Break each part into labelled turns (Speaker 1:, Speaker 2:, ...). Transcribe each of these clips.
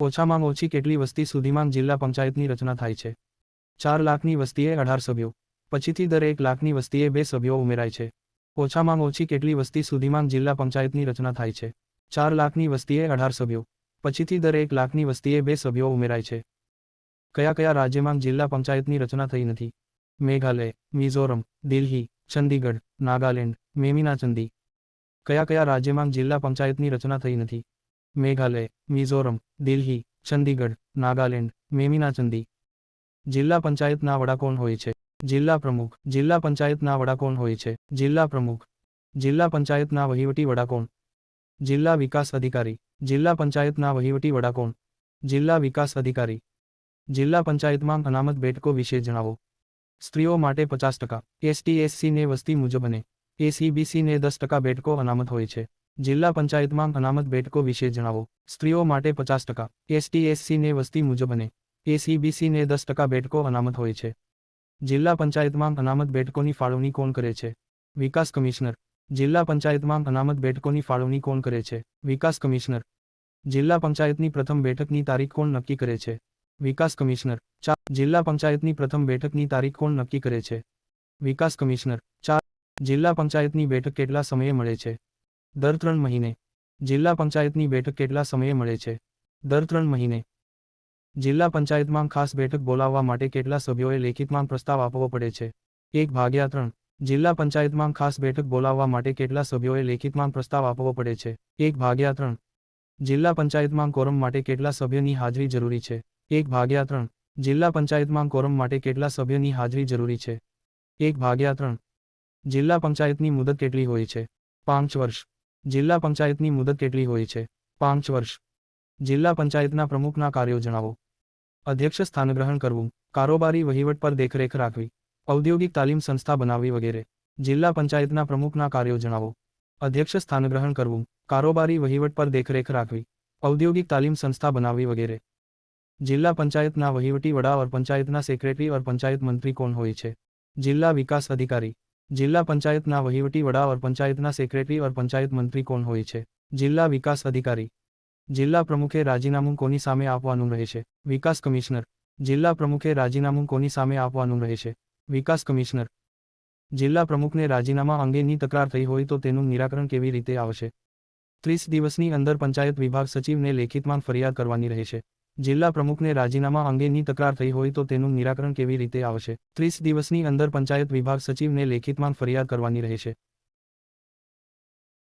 Speaker 1: ઓછામાં ઓછી કેટલી વસ્તી સુધીમાં જિલ્લા પંચાયતની રચના થાય છે? ચાર લાખની વસ્તીએ અઢાર સભ્યો. પછીથી દર એક લાખની વસ્તીએ બે સભ્યો ઉમેરાય છે. ઓછામાં ઓછી કેટલી વસ્તી સુધીમાં જિલ્લા પંચાયતની રચના થાય છે? ચાર લાખની વસ્તીએ અઢાર સભ્યો. પછીથી દર એક લાખની વસ્તીએ બે સભ્યો ઉમેરાય છે. કયા કયા રાજ્યમાં જિલ્લા પંચાયતની રચના થઈ નથી? મેઘાલય, મિઝોરમ, દિલ્હી, ચંદીગઢ, નાગાલેન્ડ, મેમિનાચંદી. કયા કયા રાજ્યમાં જિલ્લા પંચાયતની રચના થઈ નથી? મેઘાલય મિઝોરમ દિલ્હી ચંદીગઢ નાગાલેન્ડ મેમિનાચંદી જિલ્લા પંચાયતના વડા કોણ હોય છે જિલ્લા પ્રમુખ જિલ્લા પંચાયતના વડા કોણ હોય છે જિલ્લા પ્રમુખ જિલ્લા પંચાયતના વહીવટી વડા કોણ જિલ્લા વિકાસ અધિકારી જિલ્લા પંચાયતના વહીવટી વડા કોણ જિલ્લા વિકાસ અધિકારી જિલ્લા પંચાયતમાં અનામત બેઠકો વિશે જણાવો સ્ત્રીઓ માટે પચાસ ટકા એસટી એસસીને વસ્તી મુજબ અને એસીબીસીને દસ ટકા બેઠકો અનામત હોય છે જિલ્લા પંચાયતમાં અનામત બેઠકો વિશે જણાવો. સ્ત્રીઓ માટે પચાસ ટકા. એસટીએસસીને વસ્તી મુજબ અને એસીબીસીને દસ ટકા બેઠકો અનામત હોય છે. જિલ્લા પંચાયતમાં અનામત બેઠકોની ફાળવણી કોણ કરે છે? વિકાસ કમિશનર. જિલ્લા પંચાયતમાં અનામત બેઠકોની ફાળવણી કોણ કરે છે? વિકાસ કમિશનર. જિલ્લા પંચાયતની પ્રથમ બેઠકની તારીખ કોણ નક્કી કરે છે? વિકાસ કમિશનર. ચાર. જિલ્લા પંચાયતની પ્રથમ બેઠકની તારીખ કોણ નક્કી કરે છે? વિકાસ કમિશનર. ચાર. જિલ્લા પંચાયતની બેઠક કેટલા સમયે મળે છે? દર ત્રણ મહિને. જિલ્લા પંચાયતની બેઠક કેટલા સમયે મળે છે? દર ત્રણ મહિને. જિલ્લા પંચાયતમાં ખાસ બેઠક બોલાવવા માટે કેટલા સભ્યોએ લેખિતમાં પ્રસ્તાવ આપવો પડે છે? એક ભાગ્યા ત્રણ. જિલ્લા પંચાયતમાં ખાસ બેઠક બોલાવવા માટે કેટલા સભ્યોએ લેખિતમાં પ્રસ્તાવ આપવો પડે છે? એક ભાગ્યા ત્રણ. જિલ્લા પંચાયતમાં કોરમ માટે કેટલા સભ્યની હાજરી જરૂરી છે? એક ભાગ્યા ત્રણ. જિલ્લા પંચાયતમાં કોરમ માટે કેટલા સભ્યની હાજરી જરૂરી છે? એક ભાગ્યા ત્રણ. જિલ્લા પંચાયતની મુદત કેટલી હોય છે? પાંચ વર્ષ. જિલ્લા પંચાયતની મુદત કેટલી હોય છે? પાંચ વર્ષ. જિલ્લા પંચાયતના પ્રમુખના કાર્યો જણાવો. અધ્યક્ષ સ્થાનગ્રહણ કરવું. કારોબારી વહીવટ પર દેખરેખ રાખવી. ઔદ્યોગિક તાલીમ સંસ્થા બનાવવી વગેરે. જિલ્લા પંચાયતના પ્રમુખના કાર્યો જણાવો. અધ્યક્ષ સ્થાનગ્રહણ કરવું. કારોબારી વહીવટ પર દેખરેખ રાખવી. ઔદ્યોગિક તાલીમ સંસ્થા બનાવવી વગેરે. જિલ્લા પંચાયતના વહીવટી વડા ઓર પંચાયતના સેક્રેટરી ઓર પંચાયત મંત્રી કોણ હોય છે? જિલ્લા વિકાસ અધિકારી. જિલ્લા પંચાયતના વહીવટી વડા ઓર પંચાયતના સેક્રેટરી ઓર પંચાયત મંત્રી કોણ હોય છે? જિલ્લા વિકાસ અધિકારી. જિલ્લા પ્રમુખે રાજીનામું કોની સામે આપવાનું રહે છે? વિકાસ કમિશનર. જિલ્લા પ્રમુખે રાજીનામું કોની સામે આપવાનું રહે છે? વિકાસ કમિશનર. જિલ્લા પ્રમુખને રાજીનામા અંગેની તકરાર થઈ હોય તો તેનું નિરાકરણ કેવી રીતે આવશે? ત્રીસ દિવસની અંદર પંચાયત વિભાગ સચિવને લેખિતમાં ફરિયાદ કરવાની રહેશે જિલ્લા પ્રમુખને રાજીનામા અંગેની તકરાર થઈ હોય તો તેનું નિરાકરણ કેવી રીતે આવશે? ત્રીસ દિવસની અંદર પંચાયત વિભાગ સચિવને લેખિતમાં ફરિયાદ કરવાની રહેશે.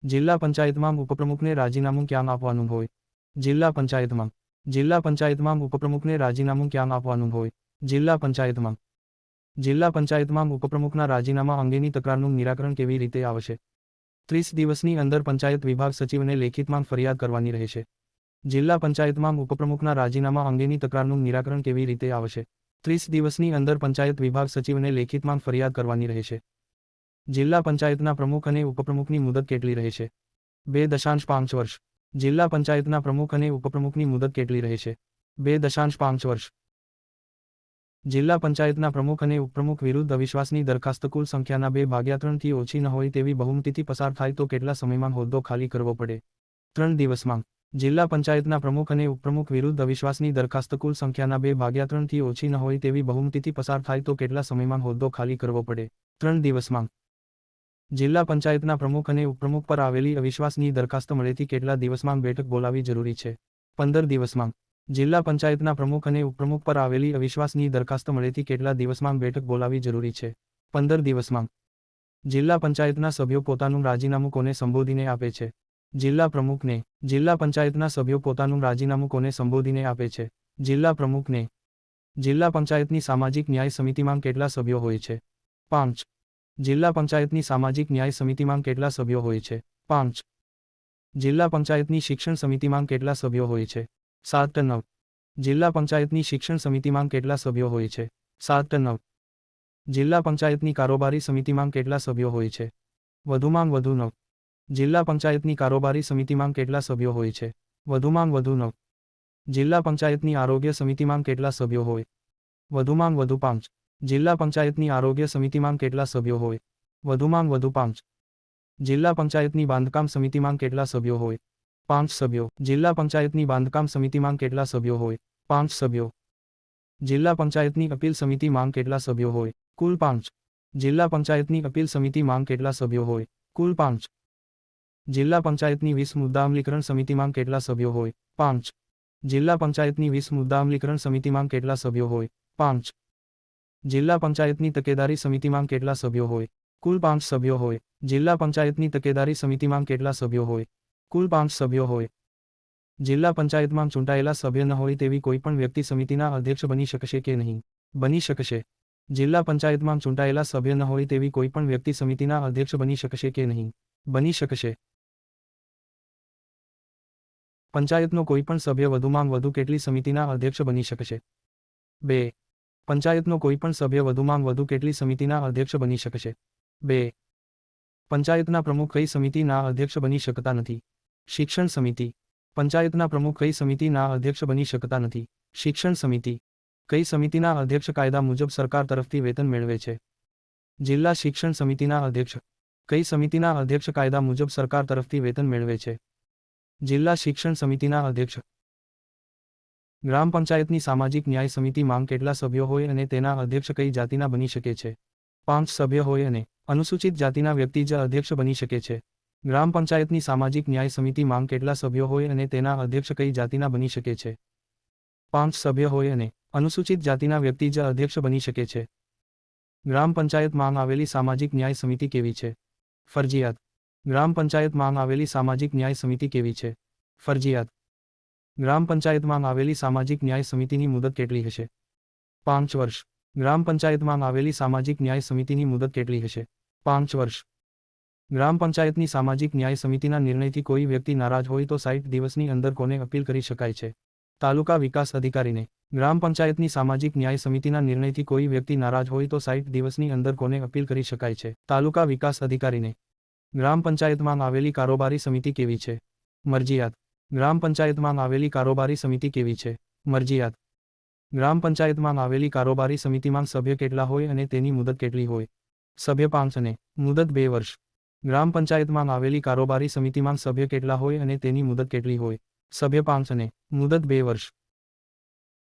Speaker 1: જિલ્લા પંચાયતમાં ઉપપ્રમુખને રાજીનામું ક્યાં આપવાનું હોય? જિલ્લા પંચાયતમાં. જિલ્લા પંચાયતમાં ઉપપ્રમુખને રાજીનામું ક્યાં આપવાનું હોય? જિલ્લા પંચાયતમાં. જિલ્લા પંચાયતમાં ઉપપ્રમુખના રાજીનામા અંગેની તકરારનું નિરાકરણ કેવી રીતે આવશે? ત્રીસ દિવસની અંદર પંચાયત વિભાગ સચિવને લેખિતમાં ફરિયાદ કરવાની રહેશે. જિલ્લા પંચાયતમાં ઉપપ્રમુખના રાજીનામા અંગેની તકરારનું નિરાકરણ કેવી રીતે આવશે? ત્રીસ દિવસની અંદર પંચાયત વિભાગ સચિવને લેખિતમાં ફરિયાદ કરવાની રહેશે. જિલ્લા પંચાયતના પ્રમુખ અને ઉપપ્રમુખની મુદત કેટલી રહેશે? બે દશાંશ પાંચ વર્ષ. જિલ્લા પંચાયતના પ્રમુખ અને ઉપપ્રમુખની મુદત કેટલી રહેશે? બે દશાંશ પાંચ વર્ષ. જિલ્લા પંચાયતના પ્રમુખ અને ઉપપ્રમુખ વિરુદ્ધ અવિશ્વાસની દરખાસ્ત કુલ સંખ્યાના બે ભાગ્યા ત્રણથી ઓછી ન હોય તેવી બહુમતીથી પસાર થાય તો કેટલા સમયમાં હોદ્દો ખાલી કરવો પડે? ત્રણ દિવસમાં જિલ્લા પંચાયતના પ્રમુખ અને ઉપપ્રમુખ વિરુદ્ધ અવિશ્વાસની દરખાસ્ત કુલ સંખ્યાના બે ભાગ્યા ત્રણથી ઓછી ન હોય તેવી બહુમતીથી પસાર થાય તો કેટલા સમયમાં હોદ્દો ખાલી કરવો પડે? ત્રણ દિવસમાં. જિલ્લા પંચાયતના પ્રમુખ અને ઉપપ્રમુખ પર આવેલી અવિશ્વાસની દરખાસ્ત મળેથી કેટલા દિવસમાં બેઠક બોલાવી જરૂરી છે? પંદર દિવસમાં. જિલ્લા પંચાયતના પ્રમુખ અને ઉપપ્રમુખ પર આવેલી અવિશ્વાસની દરખાસ્ત મળેથી કેટલા દિવસમાં બેઠક બોલાવી જરૂરી છે? પંદર દિવસમાં. જિલ્લા પંચાયતના સભ્યો પોતાનું રાજીનામું કોને સંબોધીને આપે છે? જિલ્લા પ્રમુખને જિલ્લા પંચાયતના સભ્યો પોતાનું રાજીનામું કોને સંબોધીને આપે છે? જિલ્લા પ્રમુખને જિલ્લા પંચાયતની સામાજિક ન્યાય સમિતિમાં કેટલા સભ્યો હોય છે? પાંચ. જિલ્લા પંચાયતની સામાજિક ન્યાય સમિતિમાં કેટલા સભ્યો હોય છે? પાંચ. જિલ્લા પંચાયતની શિક્ષણ સમિતિમાં કેટલા સભ્યો હોય છે? સાત નવ. જિલ્લા પંચાયતની શિક્ષણ સમિતિમાં કેટલા સભ્યો હોય છે? સાત નવ. જિલ્લા પંચાયતની કારોબારી સમિતિમાં કેટલા સભ્યો હોય છે? વધુમાં વધુ નવ. જિલ્લા પંચાયતની કારોબારી સમિતિમાં કેટલા સભ્યો હોય છે? વધુમાં વધુ નવ. જિલ્લા પંચાયતની આરોગ્ય સમિતિમાં કેટલા સભ્યો હોય? વધુમાં વધુ પાંચ. જિલ્લા પંચાયતની આરોગ્ય સમિતિમાં કેટલા સભ્યો હોય? વધુમાં વધુ પાંચ. જિલ્લા પંચાયતની બાંધકામ સમિતિમાં કેટલા સભ્યો હોય? પાંચ સભ્યો. જિલ્લા પંચાયતની બાંધકામ સમિતિમાં કેટલા સભ્યો હોય? પાંચ સભ્યો. જિલ્લા પંચાયતની અપીલ સમિતિમાં કેટલા સભ્યો હોય? કુલ પાંચ. જિલ્લા પંચાયતની અપીલ સમિતિમાં કેટલા સભ્યો હોય? કુલ પાંચ. જિલ્લા પંચાયતની વીસ મુદ્દા અમલીકરણ સમિતિમાં કેટલા સભ્યો હોય? પાંચ. જિલ્લા પંચાયતની વીસ મુદ્દા અમલીકરણ સમિતિમાં કેટલા સભ્યો હોય? પાંચ. જિલ્લા પંચાયતની તકેદારી સમિતિમાં કેટલા સભ્યો હોય? કુલ પાંચ સભ્યો હોય. જિલ્લા પંચાયતની તકેદારી સમિતિમાં કેટલા સભ્યો હોય? કુલ પાંચ સભ્યો હોય. જિલ્લા પંચાયતમાં ચૂંટાયેલા સભ્ય ન હોય તેવી કોઈપણ વ્યક્તિ સમિતિના અધ્યક્ષ બની શકશે કે નહીં? બની શકશે. જિલ્લા પંચાયતમાં ચૂંટાયેલા સભ્ય ન હોય તેવી કોઈપણ વ્યક્તિ સમિતિના અધ્યક્ષ બની શકશે કે નહીં? બની શકશે. પંચાયતનો કોઈપણ સભ્ય વધુમાં વધુ કેટલી સમિતિના અધ્યક્ષ બની શકશે? બે. પંચાયતનો કોઈપણ સભ્ય વધુમાં વધુ કેટલી સમિતિના અધ્યક્ષ બની શકશે? બે. પંચાયતના પ્રમુખ કઈ સમિતિના અધ્યક્ષ બની શકતા નથી? શિક્ષણ સમિતિ. પંચાયતના પ્રમુખ કઈ સમિતિના અધ્યક્ષ બની શકતા નથી? શિક્ષણ સમિતિ. કઈ સમિતિના અધ્યક્ષ કાયદા મુજબ સરકાર તરફથી વેતન મેળવે છે? જિલ્લા શિક્ષણ સમિતિના અધ્યક્ષ. કઈ સમિતિના અધ્યક્ષ કાયદા મુજબ સરકાર તરફથી વેતન મેળવે છે? જિલ્લા શિક્ષણ સમિતિના અધ્યક્ષ. ગ્રામ પંચાયતની સામાજિક ન્યાય સમિતિ માંગ કેટલા સભ્યો હોય અને તેના અધ્યક્ષ કઈ જાતિના બની શકે છે? પાંચ સભ્ય હોય અને અનુસૂચિત જાતિના વ્યક્તિ જ અધ્યક્ષ બની શકે છે. ગ્રામ પંચાયતની સામાજિક ન્યાય સમિતિ માંગ કેટલા સભ્યો હોય અને તેના અધ્યક્ષ કઈ જાતિના બની શકે છે? પાંચ સભ્ય હોય અને અનુસૂચિત જાતિના વ્યક્તિ જ અધ્યક્ષ બની શકે છે. ગ્રામ પંચાયત માંગ આવેલી સામાજિક ન્યાય સમિતિ કેવી છે? ફરજિયાત. ગ્રામ પંચાયત માંગ આવેલી સામાજિક ન્યાય સમિતિ કેવી છે? ફરજિયાત. ગ્રામ પંચાયતમાં આવેલી સામાજિક ન્યાય સમિતિની મુદત કેટલી હશે? પાંચ વર્ષ. ગ્રામ પંચાયતમાં આવેલી સામાજિક ન્યાય સમિતિની મુદત કેટલી હશે? પાંચ વર્ષ. ગ્રામ પંચાયતની સામાજિક ન્યાય સમિતિના નિર્ણયથી કોઈ વ્યક્તિ નારાજ હોય તો સાઠ દિવસની અંદર કોને અપીલ કરી શકાય છે? તાલુકા વિકાસ અધિકારીને. ગ્રામ પંચાયતની સામાજિક ન્યાય સમિતિના નિર્ણયથી કોઈ વ્યક્તિ નારાજ હોય તો સાઠ દિવસની અંદર કોને અપીલ કરી શકાય છે? તાલુકા વિકાસ અધિકારીને. ગ્રામ પંચાયતમાં આવેલી કારોબારી સમિતિ કેવી છે? મરજિયાત. ગ્રામ પંચાયતમાં આવેલી કારોબારી સમિતિ કેવી છે? મરજિયાત. ગ્રામ પંચાયતમાં આવેલી કારોબારી સમિતિમાં સભ્ય કેટલા હોય અને તેની મુદત કેટલી હોય? સભ્ય પાંચ અને મુદત બે વર્ષ. ગ્રામ પંચાયતમાં આવેલી કારોબારી સમિતિમાં સભ્ય કેટલા હોય અને તેની મુદત કેટલી હોય? સભ્ય પાંચ અને મુદત બે વર્ષ.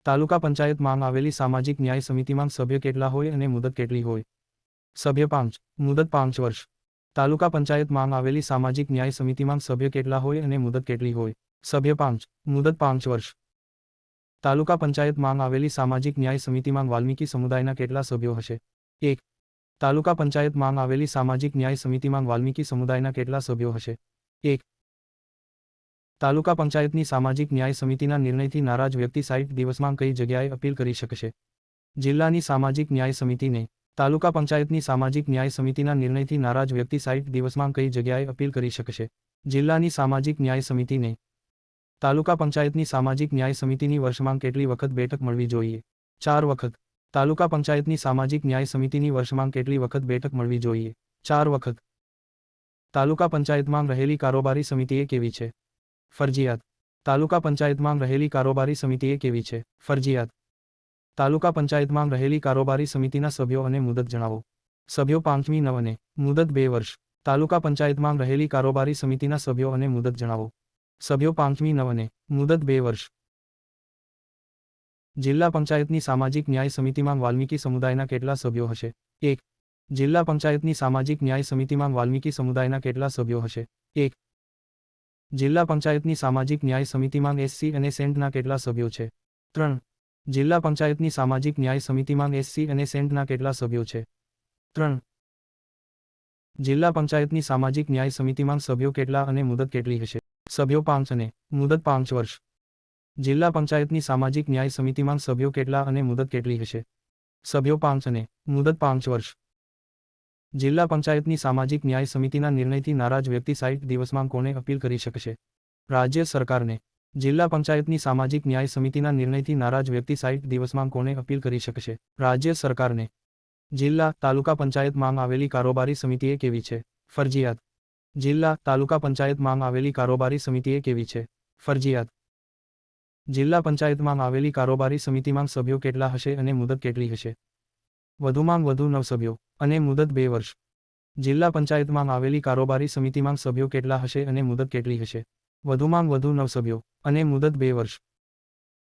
Speaker 1: તાલુકા પંચાયતમાં આવેલી સામાજિક ન્યાય સમિતિમાં સભ્ય કેટલા હોય અને મુદત કેટલી હોય? સભ્ય પાંચ, મુદત પાંચ વર્ષ. તાલુકા પંચાયતમાં આવેલી સામાજિક ન્યાય સમિતિમાં સભ્ય કેટલા હોય અને મુદત કેટલી હોય? સભ્ય પાંચ, મુદત પાંચ વર્ષ. તાલુકા પંચાયતમાં આવેલી સામાજિક ન્યાય સમિતિમાં વાલ્મીકી સમુદાયના કેટલા સભ્યો હશે? એક. તાલુકા પંચાયત માંગ આવેલી સામાજિક ન્યાય સમિતિમાં વાલ્મીકી સમુદાયના કેટલા સભ્યો હશે? એક. તાલુકા પંચાયતની સામાજિક ન્યાય સમિતિના નિર્ણયથી નારાજ વ્યક્તિ સાઈઠ દિવસમાં કઈ જગ્યાએ અપીલ કરી શકશે? જિલ્લાની સામાજિક ન્યાય સમિતિને તાલુકા પંચાયતની સામાજિક ન્યાય સમિતિના નિર્ણયથી નારાજ વ્યક્તિ સાઈઠ દિવસમાં કઈ જગ્યાએ અપીલ કરી શકશે? જિલ્લાની સામાજિક ન્યાય સમિતિને. તાલુકા પંચાયતની સામાજિક ન્યાય સમિતિની વર્ષમાં કેટલી વખત બેઠક મળવી જોઈએ? ચાર વખત. તાલુકા પંચાયતની સામાજિક ન્યાય સમિતિની વર્ષમાં કેટલી વખત બેઠક મળવી જોઈએ? ચાર વખત. તાલુકા પંચાયતમાં રહેલી કારોબારી સમિતિએ કેવી છે? ફરજિયાત. તાલુકા પંચાયતમાં રહેલી કારોબારી સમિતિએ કેવી છે? ફરજિયાત. તાલુકા પંચાયતમાં રહેલી કારોબારી સમિતિના સભ્યો અને મુદત જણાવો. સભ્યો પાંચમી નવ અને મુદત બે વર્ષ. તાલુકા પંચાયતમાં રહેલી કારોબારી સમિતિના સભ્યો અને મુદત જણાવો. સભ્યો પાંચમી નવ અને મુદત બે વર્ષ. જિલ્લા પંચાયતની સામાજિક ન્યાય સમિતિમાં વાલ્મીકી સમુદાયના કેટલા સભ્યો હશે? એક. જિલ્લા પંચાયતની સામાજિક ન્યાય સમિતિમાં વાલ્મીકી સમુદાયના કેટલા સભ્યો હશે? એક. જિલ્લા પંચાયતની સામાજિક ન્યાય સમિતિમાં એસસી અને સેન્ટના કેટલા સભ્યો છે? ત્રણ. જિલ્લા પંચાયતની સામાજિક ન્યાય સમિતિમાં એસસી અને સેન્ટના કેટલા સભ્યો છે? ત્રણ. જિલ્લા પંચાયતની સામાજિક ન્યાય સમિતિમાં સભ્યો કેટલા અને મુદત કેટલી હશે? સભ્યો પાંચ અને મુદત પાંચ વર્ષ. જિલ્લા પંચાયતની સામાજિક ન્યાય સમિતિમાં સભ્યો કેટલા અને મુદત કેટલી હશે? સભ્યો પાંચ અને મુદત પાંચ વર્ષ. જિલ્લા પંચાયતની સામાજિક ન્યાય સમિતિના નિર્ણયથી નારાજ વ્યક્તિ સાઈઠ દિવસમાં કોને અપીલ કરી શકશે? રાજ્ય સરકારને. જિલ્લા પંચાયતની સામાજિક ન્યાય સમિતિના નિર્ણયથી નારાજ વ્યક્તિ સાઠ દિવસમાં કોને અપીલ કરી શકશે? રાજ્ય સરકારને. જિલ્લા તાલુકા પંચાયત માંગ આવેલી કારોબારી સમિતિએ કેવી છે? ફરજિયાત. જિલ્લા તાલુકા પંચાયત માંગ આવેલી કારોબારી સમિતિએ કેવી છે? ફરજિયાત. જિલ્લા પંચાયતમાં આવેલી કારોબારી સમિતિમાં સભ્યો કેટલા હશે અને મુદત કેટલી હશે? વધુમાં વધુ નવ સભ્યો અને મુદત બે વર્ષ. જિલ્લા પંચાયતમાં આવેલી કારોબારી સમિતિમાં સભ્યો કેટલા હશે અને મુદત કેટલી હશે? વધુમાં વધુ નવ સભ્યો. અને મુદત બે વર્ષ.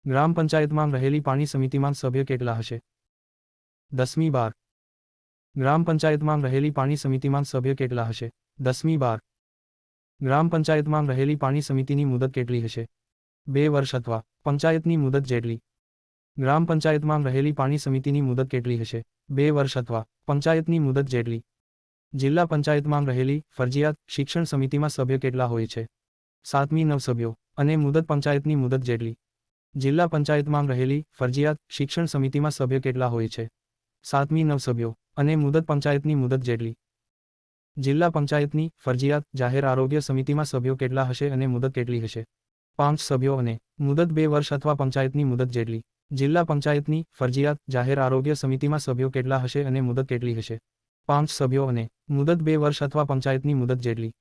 Speaker 1: ગ્રામ પંચાયતમાં રહેલી પાણી સમિતિમાં સભ્ય કેટલા હશે? દસમી બાર. ગ્રામ પંચાયતમાં રહેલી પાણી સમિતિમાં સભ્ય કેટલા હશે? દસમી બાર. ગ્રામ પંચાયતમાં રહેલી પાણી સમિતિની મુદત કેટલી હશે? બે વર્ષ અથવા પંચાયતની મુદત જેટલી. ગ્રામ પંચાયતમાં રહેલી પાણી સમિતિની મુદત કેટલી હશે? બે વર્ષ અથવા પંચાયતની મુદત જેટલી. જિલ્લા પંચાયતમાં રહેલી ફરજિયાત શિક્ષણ સમિતિમાં સભ્ય કેટલા હોય છે? સાતમી નવ સભ્યો અને મુદત પંચાયતની મુદત જેટલી. જિલ્લા પંચાયતમાં રહેલી ફરજિયાત શિક્ષણ સમિતિમાં સભ્ય કેટલા હોય છે? સાતમી નવ સભ્યો અને મુદત પંચાયતની મુદત જેટલી. જિલ્લા પંચાયતની ફરજિયાત જાહેર આરોગ્ય સમિતિમાં સભ્યો કેટલા હશે અને મુદત કેટલી હશે? પાંચ સભ્યો અને મુદત બે વર્ષ અથવા પંચાયતની મુદત જેટલી. જિલ્લા પંચાયતની ફરજિયાત જાહેર આરોગ્ય સમિતિમાં સભ્યો કેટલા હશે અને મુદત કેટલી હશે? પાંચ સભ્યો અને મુદત બે વર્ષ અથવા પંચાયતની મુદત જેટલી.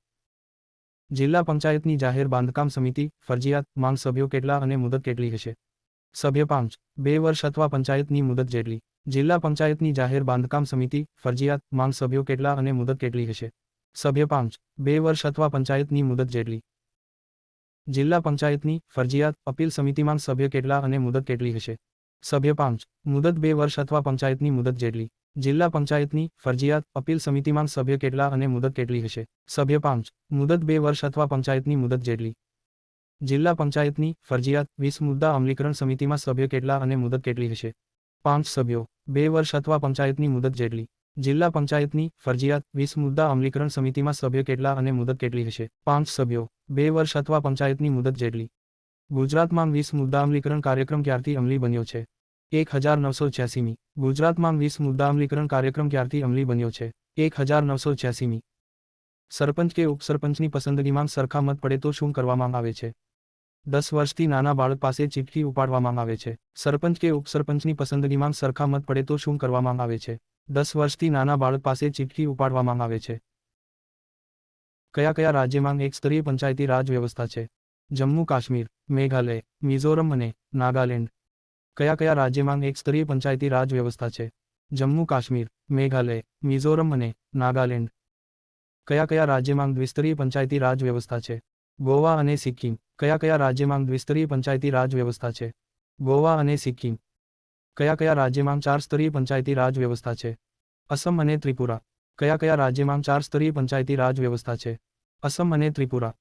Speaker 1: જિલ્લા પંચાયતની જાહેર બાંધકામ સમિતિ, ફરજિયાત, માંગ સભ્યો કેટલા અને મુદત કેટલી હશે? સભ્ય પાંચ, બે વર્ષ અથવા પંચાયતની મુદત જેટલી. જિલ્લા પંચાયતની જાહેર બાંધકામ સમિતિ, ફરજિયાત, માંગ સભ્યો કેટલા અને મુદત કેટલી હશે? સભ્ય પાંચ, બે વર્ષ અથવા પંચાયતની મુદત જેટલી. જિલ્લા પંચાયતની, ફરજિયાત, અપીલ સમિતિમાં સભ્ય કેટલા અને મુદત કેટલી હશે? સભ્ય પાંચ, મુદત બે વર્ષ અથવા પંચાયતની મુદત જેટલી. જિલ્લા પંચાયતની ફરજિયાત અપીલ સમિતિમાં સભ્ય કેટલા અને મુદત કેટલી હશે? સભ્ય પાંચ. મુદત બે વર્ષ અથવા પંચાયતની મુદત જેટલી. જિલ્લા પંચાયતની ફરજિયાત વીસ મુદ્દા અમલીકરણ સમિતિમાં સભ્ય કેટલા અને મુદત કેટલી હશે? પાંચ સભ્યો. બે વર્ષ અથવા પંચાયતની મુદત જેટલી. જિલ્લા પંચાયતની ફરજિયાત વીસ મુદ્દા અમલીકરણ સમિતિમાં સભ્ય કેટલા અને મુદત કેટલી હશે? પાંચ સભ્યો. બે વર્ષ અથવા પંચાયતની મુદત જેટલી. ગુજરાતમાં વીસ મુદ્દા અમલીકરણ કાર્યક્રમ ક્યારથી અમલી બન્યો છે? એક હજાર નવસો છ્યાસીમી ગુજરાતમાં વીસ મુદ્દા અમલીકરણ કાર્યક્રમ ક્યારથી અમલી બન્યો છે? એક હજાર નવસો છ્યાસીમી સરપંચ કે ઉપસરપંચની પસંદગીમાં સરખા મત પડે તો શું કરવામાં આવે છે? દસ વર્ષથી નાના બાળક પાસે ચીટકી ઉપાડવામાં આવે છે. સરપંચ કે ઉપસરપંચની પસંદગીમાં સરખા મત પડે તો શું કરવામાં આવે છે? દસ વર્ષથી નાના બાળક પાસે ચિઠ્ઠી ઉપાડવામાં આવે છે. કયા કયા રાજ્યમાં એક સ્તરીય પંચાયતી રાજ વ્યવસ્થા છે? જમ્મુ કાશ્મીર, મેઘાલય, મિઝોરમ અને નાગાલેન્ડ. કયા કયા રાજ્યમાં એક સ્તરીય પંચાયતી રાજ વ્યવસ્થા છે? જમ્મુ, કાશ્મીર, મેઘાલય, મિઝોરમ અને નાગાલેન્ડ. કયા કયા રાજ્યમાં દ્વિસ્તરીય પંચાયતી રાજ વ્યવસ્થા છે? ગોવા અને સિક્કિમ. કયા કયા રાજ્યમાં દ્વિસ્તરીય પંચાયતી રાજ વ્યવસ્થા છે? ગોવા અને સિક્કિમ. કયા કયા રાજ્યમાં ચાર સ્તરીય પંચાયતી રાજ વ્યવસ્થા છે? અસમ અને ત્રિપુરા. કયા કયા રાજ્યમાં ચાર સ્તરીય પંચાયતી રાજ વ્યવસ્થા છે? અસમ અને ત્રિપુરા.